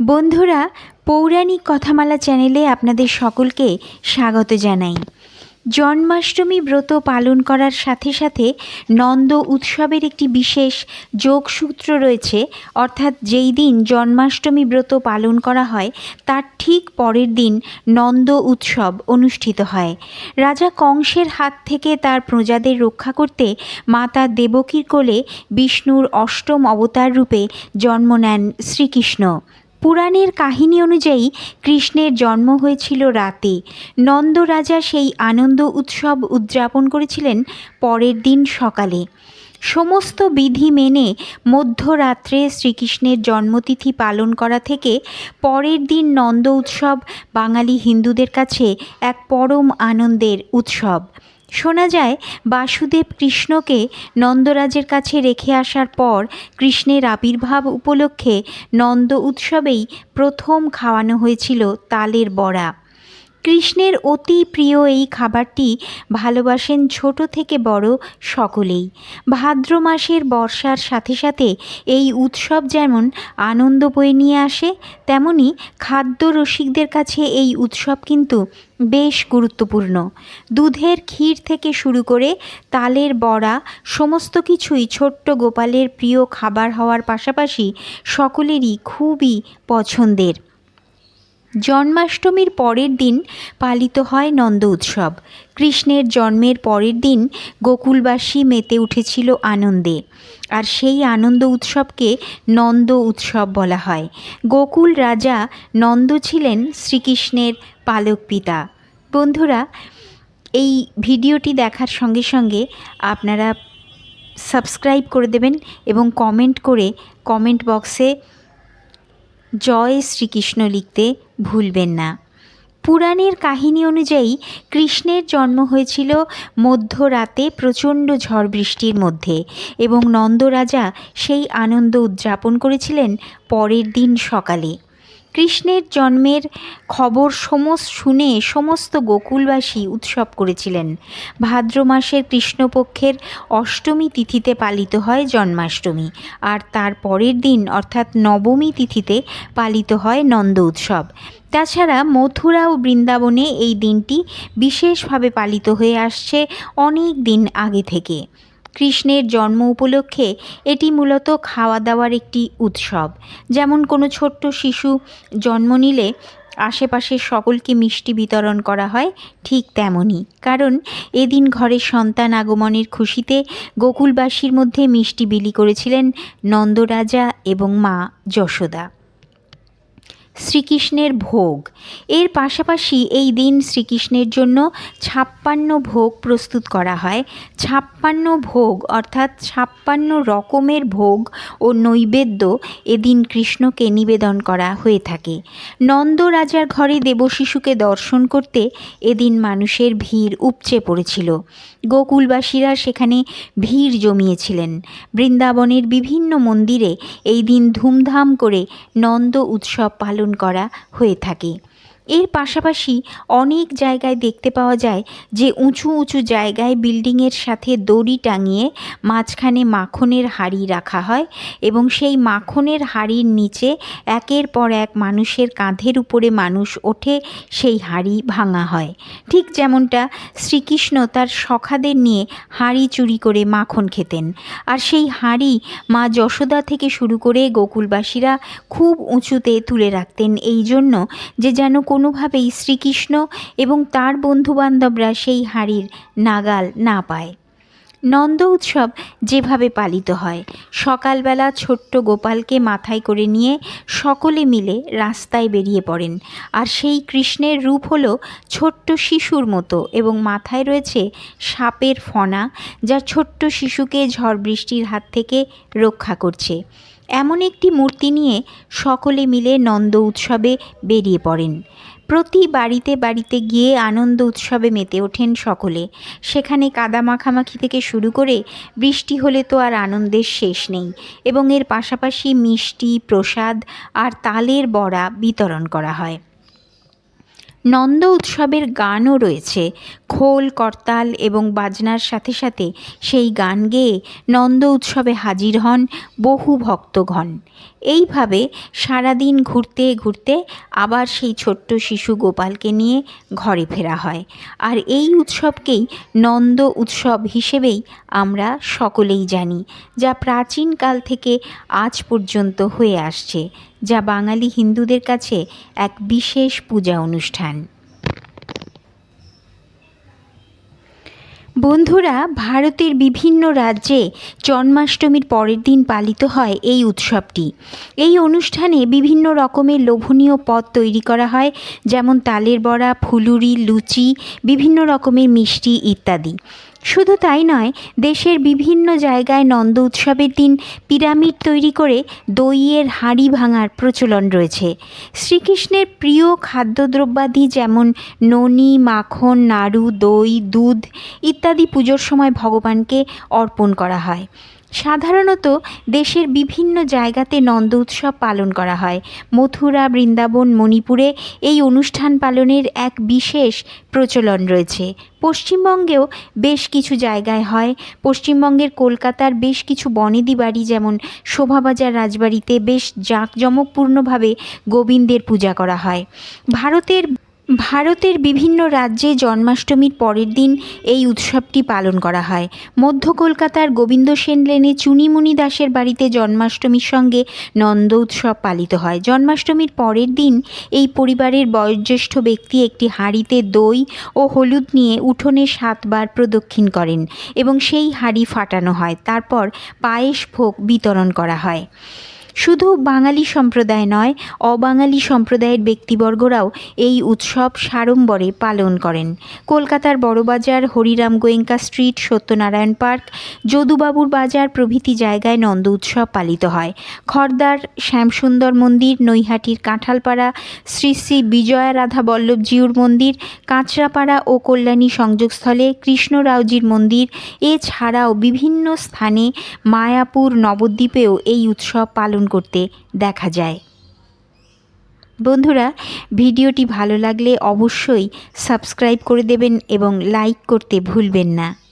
বন্ধুরা, পৌরাণিক কথামালা চ্যানেলে আপনাদের সকলকে স্বাগত জানাই। জন্মাষ্টমী ব্রত পালন করার সাথে সাথে নন্দ উৎসবের একটি বিশেষ যোগসূত্র রয়েছে, অর্থাৎ যেই দিন জন্মাষ্টমী ব্রত পালন করা হয়, তার ঠিক পরের দিন নন্দ উৎসব অনুষ্ঠিত হয়। রাজা কংসের হাত থেকে তার প্রজাদের রক্ষা করতে মাতা দেবকীর কোলে বিষ্ণুর অষ্টম অবতার রূপে জন্ম নেন শ্রীকৃষ্ণ। পুরাণের কাহিনী অনুযায়ী কৃষ্ণের জন্ম হয়েছিল রাতে। নন্দ রাজা সেই আনন্দ উৎসব উদযাপন করেছিলেন পরের দিন সকালে। সমস্ত বিধি মেনে মধ্যরাত্রে শ্রীকৃষ্ণের জন্মতিথি পালন করা থেকে পরের দিন নন্দ উৎসব বাঙালি হিন্দুদের কাছে এক পরম আনন্দের উৎসব। শোনা যায়, বাসুদেব কৃষ্ণকে নন্দরাজের কাছে রেখে আসার পর কৃষ্ণের আবির্ভাব উপলক্ষে নন্দ উৎসবেই প্রথম খাওয়ানো হয়েছিল তালের বড়া। কৃষ্ণের অতি প্রিয় এই খাবারটি ভালোবাসেন ছোট থেকে বড় সকলেই। ভাদ্র মাসের বর্ষার সাথে সাথে এই উৎসব যেমন আনন্দ বয়ে নিয়ে আসে, তেমনি খাদ্য রসিকদের কাছে এই উৎসব কিন্তু বেশ গুরুত্বপূর্ণ। দুধের ক্ষীর থেকে শুরু করে তালের বড়া, সমস্ত কিছুই ছোট্ট গোপালের প্রিয় খাবার হওয়ার পাশাপাশি সকলেরই খুবই পছন্দের। জন্মাষ্টমীর পরের দিন পালিত হয় নন্দ উৎসব। কৃষ্ণের জন্মের পরের দিন গোকুলবাসী মেতে উঠেছিল আনন্দে। আর সেই আনন্দ উৎসবকে নন্দ উৎসব বলা হয়। গোকুল রাজা নন্দ ছিলেন শ্রীকৃষ্ণের পালক পিতা। বন্ধুরা, এই ভিডিওটি দেখার সঙ্গে সঙ্গে আপনারা সাবস্ক্রাইব করে দেবেন এবং কমেন্ট করে কমেন্ট বক্সে জয় শ্রীকৃষ্ণ লিখতে ভুলবেন না। পুরাণের কাহিনী অনুযায়ী কৃষ্ণের জন্ম হয়েছিল মধ্যরাতে প্রচণ্ড ঝড় বৃষ্টির মধ্যে এবং নন্দরাজা সেই আনন্দ উদযাপন করেছিলেন পরের দিন সকালে। কৃষ্ণের জন্মের খবর সমস্ত শুনে সমস্ত গোকুলবাসী উৎসব করেছিলেন। ভাদ্র মাসের কৃষ্ণপক্ষের অষ্টমী তিথিতে পালিত হয় জন্মাষ্টমী আর তার পরের দিন অর্থাৎ নবমী তিথিতে পালিত হয় নন্দ উৎসব। তাছাড়া মথুরা ও বৃন্দাবনে এই দিনটি বিশেষভাবে পালিত হয়ে আসছে অনেক দিন আগে থেকে। কৃষ্ণের জন্ম উপলক্ষে এটি মূলত খাওয়া দাওয়ার একটি উৎসব। যেমন কোনো ছোট্ট শিশু জন্ম নিলে আশেপাশের সকলকে মিষ্টি বিতরণ করা হয়, ঠিক তেমনই কারণ এদিন ঘরের সন্তান আগমনের খুশিতে গোকুলবাসীর মধ্যে মিষ্টি বিলি করেছিলেন নন্দরাজা এবং মা যশোদা। শ্রীকৃষ্ণের ভোগ। এর পাশাপাশি এই দিন শ্রীকৃষ্ণের জন্য ছাপ্পান্ন ভোগ প্রস্তুত করা হয়। ছাপ্পান্ন ভোগ অর্থাৎ ছাপ্পান্ন রকমের ভোগ ও নৈবেদ্য এদিন কৃষ্ণকে নিবেদন করা হয়ে থাকে। নন্দ রাজার ঘরে দেবশিশুকে দর্শন করতে এদিন মানুষের ভিড় উপচে পড়েছিল। গোকুলবাসীরা সেখানে ভিড় জমিয়েছিলেন। বৃন্দাবনের বিভিন্ন মন্দিরে এই দিন ধুমধাম করে নন্দ উৎসব পালন করা হয়ে থাকে। এর পাশাপাশি অনেক জায়গায় দেখতে পাওয়া যায় যে উঁচু উঁচু জায়গায় বিল্ডিংয়ের সাথে দড়ি টাঙিয়ে মাঝখানে মাখনের হাড়ি রাখা হয় এবং সেই মাখনের হাড়ির নিচে একের পর এক মানুষের কাঁধের উপরে মানুষ ওঠে, সেই হাড়ি ভাঙা হয়। ঠিক যেমনটা শ্রীকৃষ্ণ তার সখাদের নিয়ে হাঁড়ি চুরি করে মাখন খেতেন। আর সেই হাঁড়ি মা যশোদা থেকে শুরু করে গোকুলবাসীরা খুব উঁচুতে তুলে রাখতেন। এই জন্য যে যেন কোনোভাবেই শ্রীকৃষ্ণ এবং তার বন্ধুবান্ধবরা সেই হাঁড়ির নাগাল না পায়। নন্দ উৎসব যেভাবে পালিত হয়, সকালবেলা ছোট্ট গোপালকে মাথায় করে নিয়ে সকলে মিলে রাস্তায় বেরিয়ে পড়েন। আর সেই কৃষ্ণের রূপ হলো ছোট্ট শিশুর মতো এবং মাথায় রয়েছে সাপের ফনা, যা ছোট্ট শিশুকে ঝড় বৃষ্টির হাত থেকে রক্ষা করছে। এমন একটি মূর্তি নিয়ে সকলে মিলে নন্দ উৎসবে বেরিয়ে পড়েন। প্রতি বাড়িতে বাড়িতে গিয়ে আনন্দ উৎসবে মেতে ওঠেন সকলে। সেখানে কাদা মাখামাখি থেকে শুরু করে বৃষ্টি হলে তো আর আনন্দের শেষ নেই এবং এর পাশাপাশি মিষ্টি, প্রসাদ আর তালের বড়া বিতরণ করা হয়। নন্দ উৎসবের গানও রয়েছে। খোল, করতাল এবং বাজনার সাথে সাথে সেই গান গেয়ে নন্দ উৎসবে হাজির হন বহু ভক্তগণ। এইভাবে সারাদিন ঘুরতে ঘুরতে আবার সেই ছোট্ট শিশু গোপালকে নিয়ে ঘরে ফেরা হয়। আর এই উৎসবকেই নন্দ উৎসব হিসেবেই আমরা সকলেই জানি, যা প্রাচীনকাল থেকে আজ পর্যন্ত হয়ে আসছে, যা বাঙালি হিন্দুদের কাছে এক বিশেষ পূজা অনুষ্ঠান। বন্ধুরা, ভারতের বিভিন্ন রাজ্যে জন্মাষ্টমীর পরের দিন পালিত হয় এই উৎসবটি। এই অনুষ্ঠানে বিভিন্ন রকমের লোভনীয় পদ তৈরি করা হয়, যেমন তালের বড়া, ফুলুরি, লুচি, বিভিন্ন রকমের মিষ্টি ইত্যাদি। শুধু তাই নয়, দেশের বিভিন্ন জায়গায় নন্দ উৎসবের দিন পিরামিড তৈরি করে দইয়ের হাঁড়ি ভাঙার প্রচলন রয়েছে। শ্রীকৃষ্ণের প্রিয় খাদ্যদ্রব্যাদি যেমন ননি, মাখন, নাড়ু, দই, দুধ ইত্যাদি পুজোর সময় ভগবানকে অর্পণ করা হয়। সাধারণত দেশের বিভিন্ন জায়গাতে নন্দ উৎসব পালন করা হয়। মথুরা, বৃন্দাবন, মণিপুরে এই অনুষ্ঠান পালনের এক বিশেষ প্রচলন রয়েছে। পশ্চিমবঙ্গেও বেশ কিছু জায়গায় হয়। পশ্চিমবঙ্গের কলকাতার বেশ কিছু বনেদি বাড়ি যেমন শোভাবাজার রাজবাড়িতে বেশ জাঁকজমকপূর্ণভাবে গোবিন্দের পূজা করা হয়। ভারতের ভারতের বিভিন্ন রাজ্যে জন্মাষ্টমীর পরের দিন এই উৎসবটি পালন করা হয়। মধ্য কলকাতার গোবিন্দ সেন লেনে চুনিমুনি দাসের বাড়িতে জন্মাষ্টমীর সঙ্গে নন্দ উৎসব পালিত হয়। জন্মাষ্টমীর পরের দিন এই পরিবারের বয়োজ্যেষ্ঠ ব্যক্তি একটি হাঁড়িতে দই ও হলুদ নিয়ে উঠোনে সাতবার প্রদক্ষিণ করেন এবং সেই হাঁড়ি ফাটানো হয়। তারপর পায়েস ভোগ বিতরণ করা হয়। শুধু বাঙালি সম্প্রদায় নয়, অবাঙালি সম্প্রদায়ের ব্যক্তিবর্গরাও এই উৎসব সাড়ম্বরে পালন করেন। কলকাতার বড়বাজার, হরিরাম গোয়েঙ্কা স্ট্রিট, সত্যনারায়ণ পার্ক, যদুবাবুর বাজার প্রভৃতি জায়গায় নন্দ উৎসব পালিত হয়। খড়দার শ্যামসুন্দর মন্দির, নৈহাটির কাঁঠালপাড়া, শ্রী শ্রী বিজয়া রাধা বল্লভজিউর মন্দির, কাঁচরাপাড়া ও কল্যাণী সংযোগস্থলে কৃষ্ণরাওজির মন্দির, এছাড়াও বিভিন্ন স্থানে মায়াপুর নবদ্বীপেও এই উৎসব পালন করতে দেখা যায়। বন্ধুরা, ভিডিওটি ভালো লাগলে অবশ্যই সাবস্ক্রাইব করে দেবেন এবং লাইক করতে ভুলবেন না।